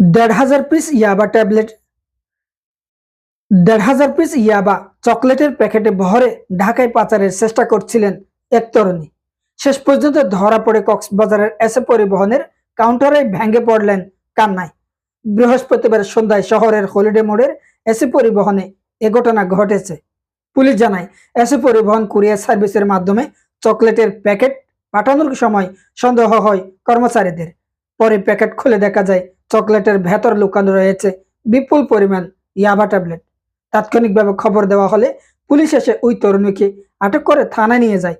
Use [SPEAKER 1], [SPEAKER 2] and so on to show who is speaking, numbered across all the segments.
[SPEAKER 1] দেড় হাজার পিস ইয়াবা ট্যাবলেট দেড় হাজার পিস ইয়াবা চকলেটের প্যাকেটে ভরে ঢাকায় পাচারের চেষ্টা করছিলেন এক তরুণী। শেষ পর্যন্ত ধরা পড়ে কক্সবাজারের এসে পরিবহনের কাউন্টারে ভেঙে পড়লেন কান্নায়। বৃহস্পতিবার সন্ধ্যায় শহরের হলিডে মোড়ের এসে পরিবহনে এ ঘটনা ঘটেছে। পুলিশ জানায়, এসে পরিবহন কুরিয়ার সার্ভিসের মাধ্যমে চকলেটের প্যাকেট পাঠানোর সময় সন্দেহ হয় কর্মচারীদের। পরে প্যাকেট খুলে দেখা যায় চকলেটের ভেতর লুকানো রয়েছে বিপুল পরিমাণ ইয়াবা ট্যাবলেট। তাৎক্ষণিকভাবে খবর দেওয়া হলে পুলিশ এসে ওই তরুণীকে আটক করে থানায় নিয়ে যায়।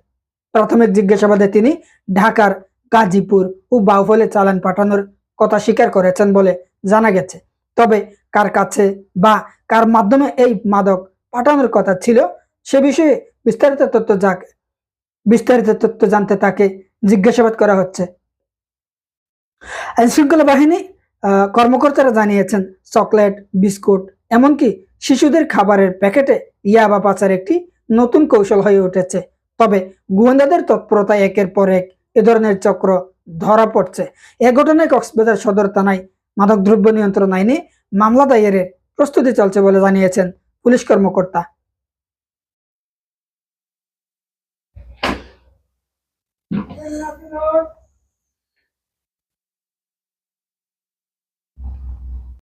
[SPEAKER 1] প্রাথমিক জিজ্ঞাসাবাদে তিনি ঢাকার গাজীপুর ও বাউফলে চালান পাঠানোর কথা স্বীকার করেছেন বলে জানা গেছে। তবে কার কাছে বা কার মাধ্যমে এই মাদক পাঠানোর কথা ছিল সে বিষয়ে বিস্তারিত তথ্য যাক, বিস্তারিত তথ্য জানতে তাকে জিজ্ঞাসাবাদ করা হচ্ছে। আইন শৃঙ্খলা বাহিনী কর্মকর্তারা জানিয়েছেন, চকলেট, বিস্কুট, এমনকি শিশুদের খাবারের প্যাকেটে ইয়াবা পাচার একটি নতুন কৌশল হয়ে উঠেছে। তবে গোয়েন্দাদের তৎপরতায় একের পর এক এ ধরনের চক্র ধরা পড়ছে। এ ঘটনায় কক্সবাজার সদর থানায় মাদকদ্রব্য নিয়ন্ত্রণ আইনে মামলা দায়েরের প্রস্তুতি চলছে বলে জানিয়েছেন পুলিশ কর্মকর্তা।